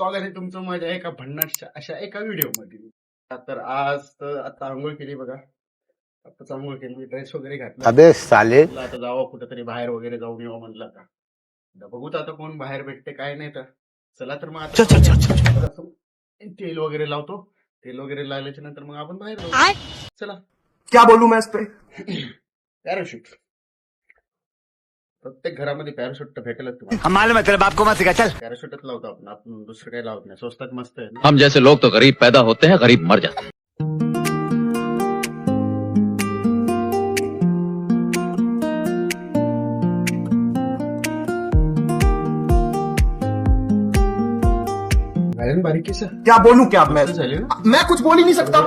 आहे तुमचं मजा एका भन्नाटच्या अशा एका व्हिडिओमध्ये तर आज तर आता आंघोळ केली बघा. आताच आंघोळ केली ड्रेस वगैरे घातला. अबे साले. आता जावं कुठेतरी बाहेर वगैरे जाऊन येऊ म्हटलं आता. आता बघूत आता कोण बाहेर भेटते काय नाही तर. चला तर मग आता तेल वगैरे लावतो. तेल वगैरे लावल्याच्या नंतर मग आपण बाहेर जाऊ. चला. क्या बोलूं मैं पे? पॅराशूट. प्रत्येक घरामध्ये पॅराशूट भेटेलच तुम्हाला. हम मालूम बाप को मत चल. पॅराशूटच लावतो आपण. आपण दुसरं काही लावत नाही. स्वस्तात मस्त आहे. हम जैसे लोग तो गरीब पैदा होते हैं गरीब मर जाते हैं। घालेन बारीकीचं क्या बोलूँ क्या मैं? मैं कुछ बोल ही नहीं सकता।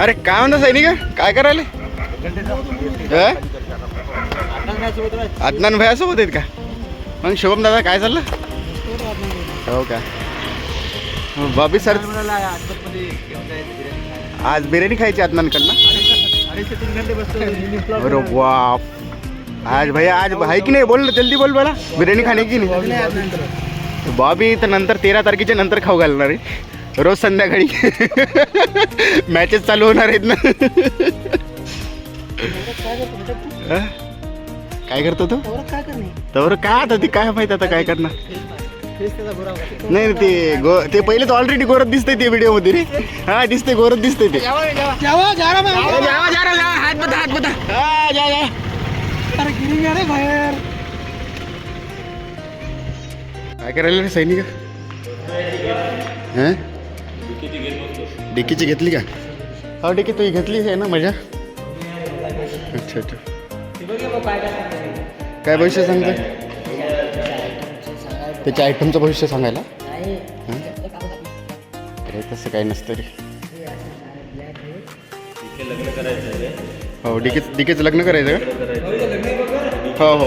अरे काय म्हणता सैनिक? काय करायले? अदनान भया सोबत आहेत का? मग शुभम दादा काय चाललं? हो का? बाबी सर आज बिर्याणी खायची अदनानकडनं अरे बाप. आज भैया आज आहे की नाही? बोल ना जल्दी बोल मला बिर्याणी खाणे की नाही. बॉबी तर नंतर तेरा तारखेच्या नंतर खाऊ घालणार आहे. रोज संध्याकाळी. मॅचेस चालू होणार आहेत ना? काय करतो तो? तर काय आता ते काय माहीत आता काय करणार? नाही ते गो ते पहिलेच ऑलरेडी गोरत दिसतंय ते व्हिडिओमध्ये रे. हा दिसते गोरत दिसतंय ते. जावा, जावा, जावा, हात बता हात बता हा, जा, जा. काय करायला रे सैनिक? हं? डिकीची घेतली का? हो डिकी तू घेतली आहे ना मजा? अच्छा अच्छा. काय भविष्य सांगते? त्याच्या आयटमचं भविष्य सांगायला? अरे तसं काही नसतं रे. हो डिके डिकेचं लग्न करायचं का? हो हो.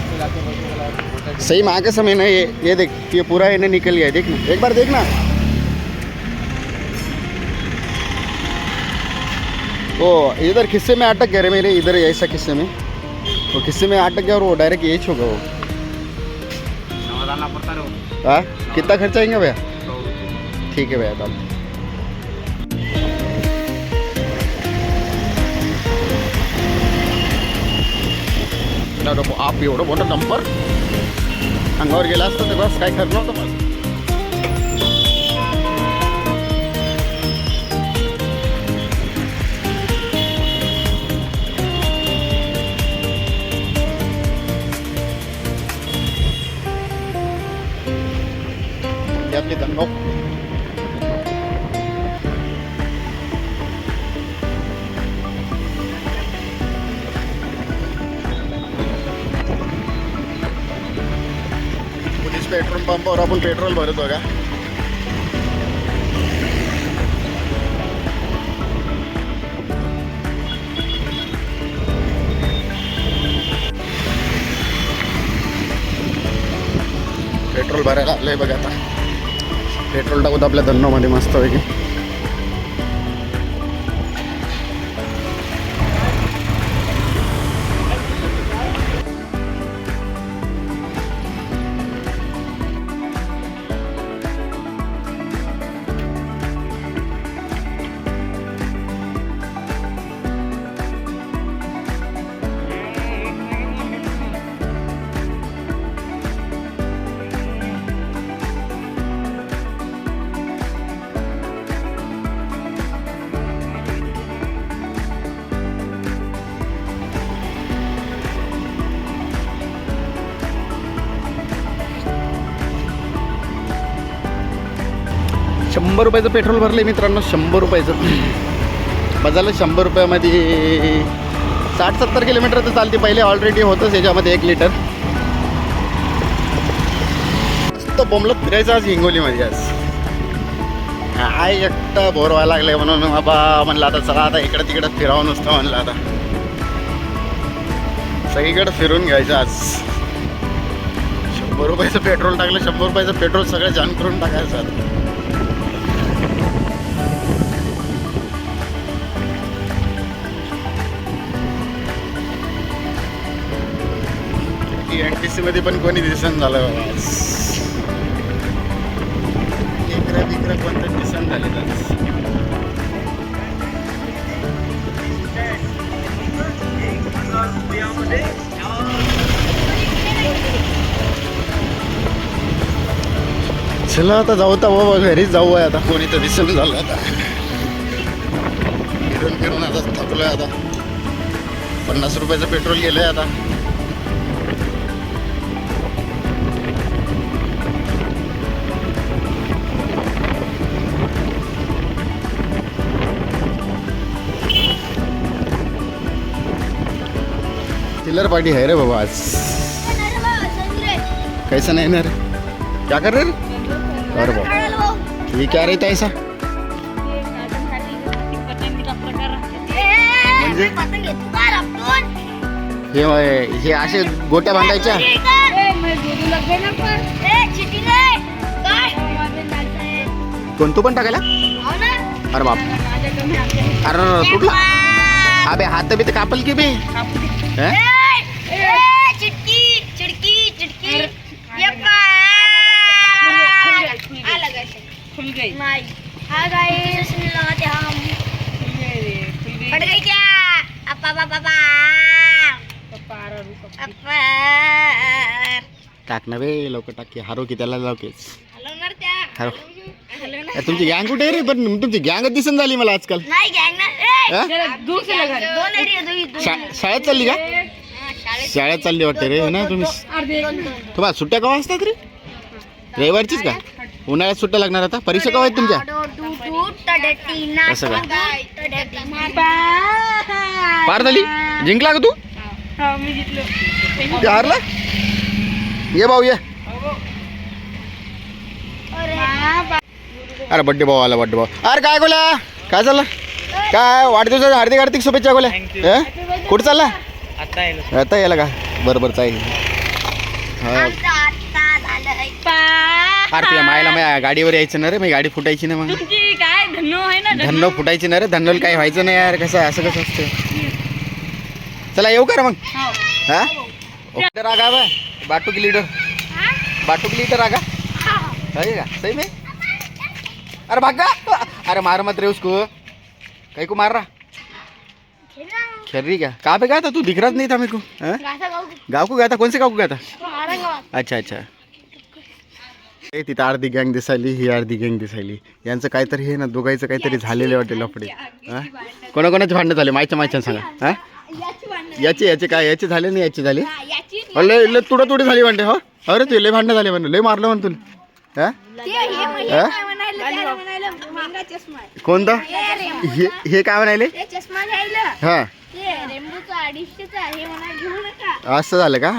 सही में आगे समय ना ये ये देख ये पूरा ये निकल गया है देख एक बार देखना। वो इधर किस्से में अटक गया रे मेरे इधर ऐसा किस्से में। वो किस्से में अटक गया और वो डायरेक्ट यही होगा वो। हाँ? कितना खर्चा आएँगे भैया? ठीक है भैया डाल नको आप एवढं मोठं नंबर अंगावर गेला असतं तर बस काय खरं नव्हतं माझं आपण पेट्रोल भरतो का पेट्रोल भरायला आलंय बघा आता. पेट्रोल टाकूत आपल्या धन्नोमध्ये मस्त शंभर रुपयाचं पेट्रोल भरले मित्रांनो शंभर रुपयाचं. बजाला शंभर रुपयामध्ये साठ सत्तर किलोमीटर तर चालते पहिले ऑलरेडी होतंच याच्यामध्ये एक लिटर मस्त बोंबलत फिरायचं आज हिंगोलीमध्ये आज. काय एकटा बोर व्हायला लागले म्हणून. बाबा म्हणलं आता चला आता इकडं तिकडं फिरावं नुसतं म्हणलं आता. सगळीकडं फिरून घ्यायचं आज. शंभर रुपयाचं पेट्रोल टाकलं शंभर रुपयाचं पेट्रोल सगळं जाण करून टाकायचं आता एन टी सी मध्ये पण कोणी दिसन झालं बाबा. आज. इकडं तिकडं कोणतं दिसन झाले चला आता जाऊ तर बाबा घरीच जाऊ आहे आता. कोणी तर दिसून झालं आता. फिरून फिरून आता थकलोय आता. पन्नास रुपयाचं पेट्रोल गेलंय आता. चिल्लर पार्टी है रे बाबा आज। कैसा नहीं ना रे? क्या कर रहे रे? अरे बाबा ये क्या रहता है ऐसा? म्हणजे? हे हे असे गोट्या बांधायच्या? कोण तू पण टाकायला? अरे बाप. अरे कुठला अबे हात बी तर कापल की बे हं? चिटकी चिटकी चिटकी यप्पा अलग है खुल गई नहीं हाँ गाइस लगाते हम फट गई क्या अपा अपा अपा अपा टाक ना बे लवकर टाक की हारो की त्याला लावकेच हलवणार त्या ए, तुमची गँग कुठे आहे रे पण तुमची गँगच दिसन झाली मला आजकाल नाही गँग ना ए हं? दूर से लगा दोन एरिया दोन दोन शा- शाळेत चालली का हा, शाळेत शाळेत चालली वाटते रे ना तुम्ही अर्धे तुम्हाला सुट्ट्या केव्हा असतात रे रविवारचीच का उन्हाळ्यात सुट्ट्या लागणार आता परीक्षा केव्हा आहेत तुमच्या डू डू असं का? पार झाली जिंकला का तू? हा हारला? ये भाऊ ये. अरे बड्डे भाऊ आला बड्डे भाऊ. अरे काय गोल्या? काय चाललं? काय वाढदिवसाच्या हार्दिक हार्दिक शुभेच्छा गोल्या. हं? कुठं चालला? आता यायला. का? बरं बरं चालेल. हा. तुझ्या मायला माझ्या गाडीवर यायचं ना रे मी गाडी फुटायची ना मग. धन्नो आहे ना धन्नो. फुटायची ना रे धन्नोला काही व्हायचं नाही यार कसं असं कसं असतं. चला येऊ का रे मग? हो. हा? लीडर आगा बा. बाटू की लीडर बाटू की लीडर आगा सही का? सही में? अरे भागा. अरे मार मत रे उसको. कहीं को मार रहा? खेल रही क्या? कहाँ पे गया था तू? दिख रहा नहीं था मेरे को हाँ? गाँव को गया था? कौन से गाँव को गया था? अच्छा अच्छा। ए तिथं अर्धी गँग दिसायली ही अर्धी गँग दिसायली. यांचं काहीतरी हे ना दोघांचं काहीतरी झालेले वाटेल लफडे. हा? कोणाकोणाचे भांडणं झाले? मायच्या मायच्या सांगा. हा? याचे याचे काय याचे झाले नाही याचे झाले? अरे लय लय तुडा तुडी झाली म्हणते हो? अरे ते लय भांडणं झाले म्हणलं लय मारलं म्हण तुला. हा? हा? कोणतं? हे हे काय म्हणाले हा. हे असं झालं का?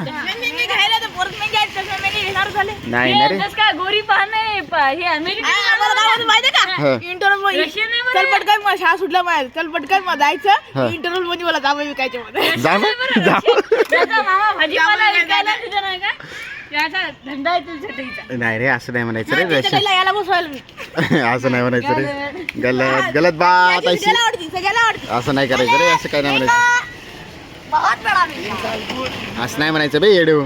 येणार झाले. नाही ना रे जस काय गोरी पाहणे प- हे अमेरिका आम्हाला काय म्हणतो माहितीये हा. का इंटरव्ह्यू मध्ये रशियन आहे चल बरं. पटकन मग शाळा सुटला माहिती चल पटकन मग हा. जायचं. इंटरव्ह्यू मध्ये मला जावं विकायचे मध्ये जा मग, जा त्याचा मामा भाजीपाला त्यामुळे विकायला काय तुझं नाही का? त्याचा धंदा आहे तुझ्या चटईचा नाही रे असं नाही म्हणायचं रे रशियन त्याला याला बसवायला मी. असं नाही म्हणायचं रे. गलत. गलत बात अशी सगळ्याला आवडती सगळ्याला आवडती. असं नाही करायचं रे असं काय नाही म्हणायचं. बहुत बडा मी. असं नाही म्हणायचं बे येडू.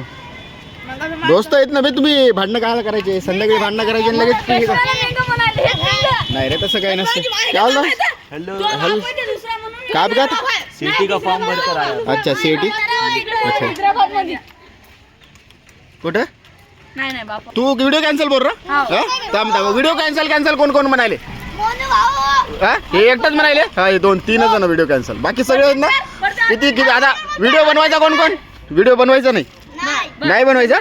दोस्त आहेत ना बे तुम्ही भांडणं काय करायचे? संध्याकाळी भांडणं करायचे आणि लगेच. नाही रे तसं काय नसतं. काय बोलला तो हॅलो. म्हणून काय बघा सिटी का फॉर्म भर कर आया अच्छा सीईटी. कुठं? नाही नाही बापा. तू व्हिडिओ कॅन्सल बोल रा. थांब थांब. व्हिडिओ कॅन्सल कॅन्सल कोण कोण म्हणाले? मोनू भाऊ. हा? हे एकटाच म्हणाले? हा हे दोन तीनच जण व्हिडिओ कॅन्सल बाकी सगळे आहेत ना? किती किती? आता व्हिडिओ बनवायचा कोण कोण? व्हिडिओ बनवायचा नाही. नाही नाही बनवायचा.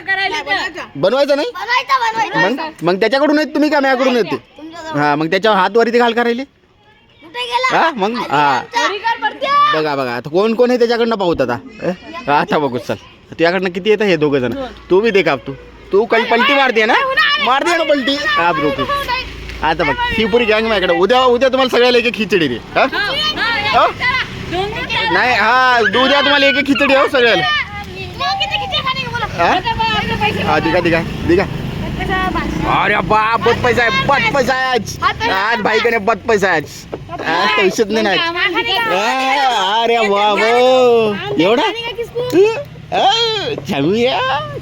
बनवायचा? नाही बनवायचा. बनवायचा. मग? मग त्याच्याकडून येत तुम्ही का माझ्याकडून येते? हा मग त्याच्यावर हात वरती घाल करायले कुठे गेला? हा मग हा. घरी कर पडते. बघा बघा आता कोण कोण आहे त्याच्याकडनं पाहूत आता? हा, आता बघू चल. तुझ्याकडनं किती येतं हे दोघं जण? तू बी दे काप तू तू कल पलटी मारते ना? मारते ना पलटी? हा ब्रोकू आता बघ ही पुरी गँग माझ्याकडे उद्या उद्या तुम्हाला सगळ्याला एक एक खिचडी दे हा? हा, हा, हा? नाही हा उद्या तुम्हाला एक एक खिचडी हो सगळ्याला मग किती किती खाणे बोला हा? आता बा, आपले पैसे हा दिका दिका दिका अरे बाप बहुत पैसा आहे बहुत पैसा आहे आज. आज भाई कने बहुत पैसा आहे आज. आज पैसेच नाही अरे वा वो एवढा? जाऊया.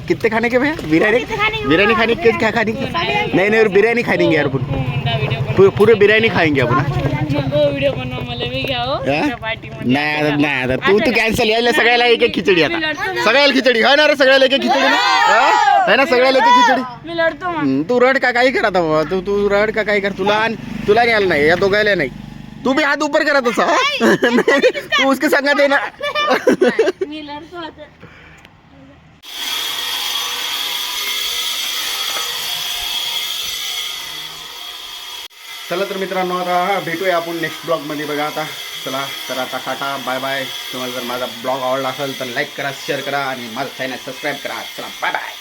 कितने खाने के भैया? बिरयानी बिरयानी खाने के क्या खाने के नहीं नहीं बिरयानी खाएंगे यार पूरी बिरयानी खाएंगे अपन बनव व्हिडिओ बनव मला मी घ्या हो? पार्टी नाही आता नाही आता तू तू कॅन्सल यायला सगळ्याला एक एक खिचडी आता. सगळ्याला खिचडी है ना रे सगळ्याला एक एक खिचडी ना? हा? है ना सगळ्याला एक एक खिचडी? मी लढतो मग. हम्म, तू रड का काही कर आता बाबा तू तू रड का काही कर तुला आण- तुला घ्यायला नाही या दोघायला नाही. तू बी हात ऊपर करत असा नाही, तू उसके संगत आहे ना? मी लढतो आता. चला तर मित्रांनो आता भेटूया आपण नेक्स्ट ब्लॉगमध्ये बघा आता. चला तर आता टाटा बाय बाय तुम्हाला जर माझा ब्लॉग आवडला असेल तर लाईक करा शेअर करा आणि माझं चॅनल सबस्क्राईब करा. चला बाय बाय